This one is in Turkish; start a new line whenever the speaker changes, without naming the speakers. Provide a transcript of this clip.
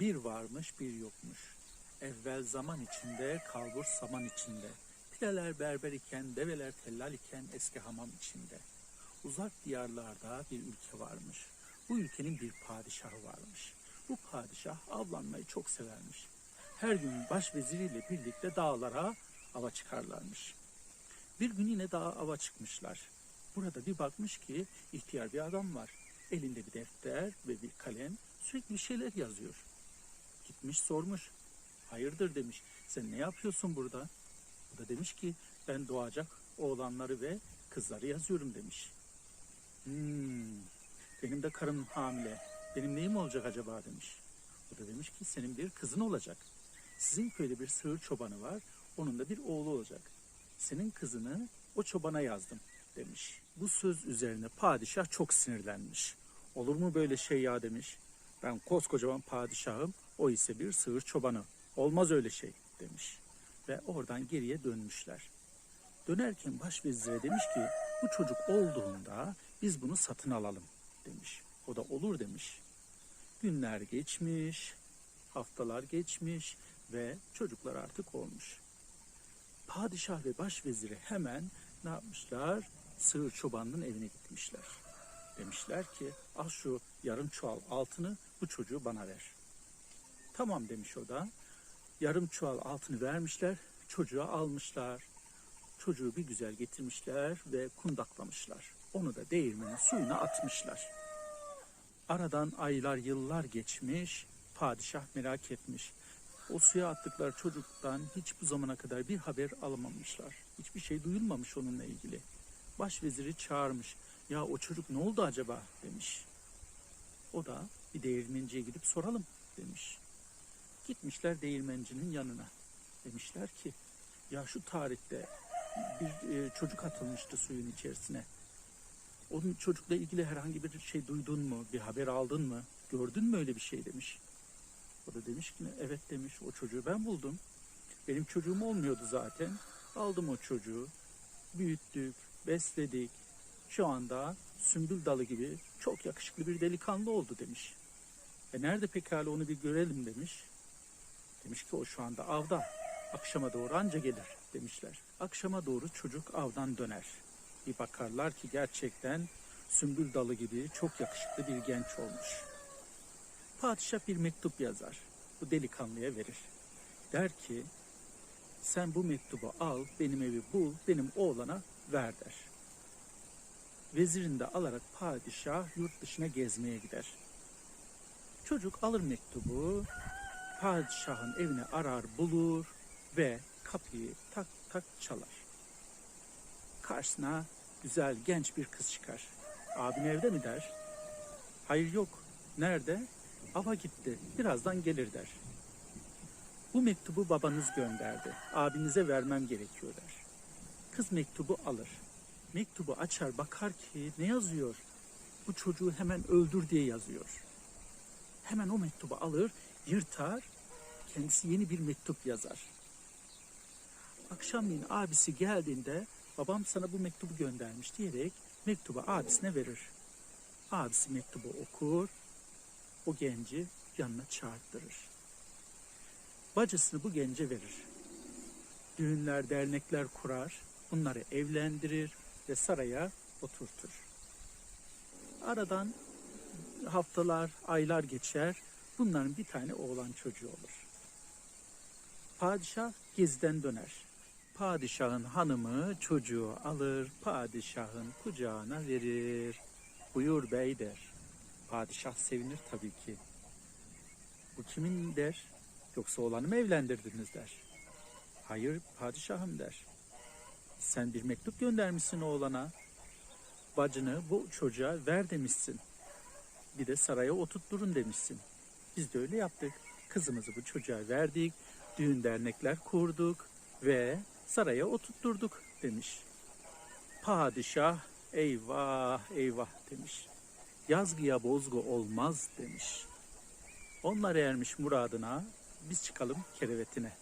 Bir varmış bir yokmuş. Evvel zaman içinde, kalbur saman içinde. Pileler berber iken, develer tellal iken eski hamam içinde. Uzak diyarlarda bir ülke varmış. Bu ülkenin bir padişahı varmış. Bu padişah avlanmayı çok severmiş. Her gün başveziriyle birlikte dağlara ava çıkarlarmış. Bir gün yine dağa ava çıkmışlar. Burada bir bakmış ki ihtiyar bir adam var. Elinde bir defter ve bir kalem sürekli şeyler yazıyor. Gitmiş sormuş. Hayırdır demiş. Sen ne yapıyorsun burada? O da demiş ki ben doğacak oğlanları ve kızları yazıyorum demiş. Hmm, benim de karım hamile. Benim neyim olacak acaba demiş. O da demiş ki senin bir kızın olacak. Sizin köyde bir sığır çobanı var. Onun da bir oğlu olacak. Senin kızını o çobana yazdım demiş. Bu söz üzerine padişah çok sinirlenmiş. Olur mu böyle şey ya demiş. Ben koskocaman padişahım, o ise bir sığır çobanı. Olmaz öyle şey demiş. Ve oradan geriye dönmüşler. Dönerken başvezire demiş ki bu çocuk olduğunda biz bunu satın alalım demiş. O da olur demiş. Günler geçmiş, haftalar geçmiş ve çocuklar artık olmuş. Padişah ve başveziri hemen ne yapmışlar? Sığır çobanının evine gitmişler. Demişler ki al şu yarım çuval altını bu çocuğu bana ver. Tamam demiş o da. Yarım çuval altını vermişler. Çocuğa almışlar. Çocuğu bir güzel getirmişler ve kundaklamışlar. Onu da değirmenin suyuna atmışlar. Aradan aylar yıllar geçmiş. Padişah merak etmiş. O suya attıkları çocuktan hiç bu zamana kadar bir haber alamamışlar. Hiçbir şey duyulmamış onunla ilgili. Başveziri çağırmış. Ya o çocuk ne oldu acaba demiş. O da bir değirmenciye gidip soralım demiş. Gitmişler değirmencinin yanına. Demişler ki ya şu tarihte bir e, çocuk atılmıştı suyun içerisine. Onun çocukla ilgili herhangi bir şey duydun mu? Bir haber aldın mı? Gördün mü öyle bir şey demiş. O da demiş ki evet demiş o çocuğu ben buldum. Benim çocuğum olmuyordu zaten. Aldım o çocuğu. Büyüttük, besledik. Şu anda sümbül dalı gibi çok yakışıklı bir delikanlı oldu demiş. E nerede pekala onu bir görelim demiş. Demiş ki o şu anda avda. Akşama doğru anca gelir demişler. Akşama doğru çocuk avdan döner. Bir bakarlar ki gerçekten sümbül dalı gibi çok yakışıklı bir genç olmuş. Padişah bir mektup yazar. Bu delikanlıya verir. Der ki sen bu mektubu al, benim evi bul, benim oğlana ver der. Vezirini de alarak padişah yurt dışına gezmeye gider. Çocuk alır mektubu, padişahın evine arar bulur ve kapıyı tak tak çalar. Karşısına güzel genç bir kız çıkar. Abin evde mi der. Hayır yok. Nerede? Ava gitti. Birazdan gelir der. Bu mektubu babanız gönderdi. Abinize vermem gerekiyor der. Kız mektubu alır. Mektubu açar bakar ki ne yazıyor? Bu çocuğu hemen öldür diye yazıyor. Hemen o mektubu alır, yırtar, kendisi yeni bir mektup yazar. Akşamleyin abisi geldiğinde babam sana bu mektubu göndermiş diyerek mektubu abisine verir. Abisi mektubu okur, o genci yanına çağırtırır. Bacısını bu gence verir. Düğünler, dernekler kurar, bunları evlendirir ve saraya oturtur. Aradan haftalar, aylar geçer. Bunların bir tane oğlan çocuğu olur. Padişah geziden döner. Padişahın hanımı çocuğu alır, padişahın kucağına verir. Buyur bey der. Padişah sevinir tabii ki. Bu kimin der? Yoksa oğlanı mı evlendirdiniz der. Hayır padişahım der. Sen bir mektup göndermişsin oğlana. Bacını bu çocuğa ver demişsin. Bir de saraya oturtturun demişsin. Biz de öyle yaptık. Kızımızı bu çocuğa verdik. Düğün dernekler kurduk ve saraya oturtturduk demiş. Padişah eyvah eyvah demiş. Yazgıya bozgu olmaz demiş. Onlar ermiş muradına biz çıkalım kerevetine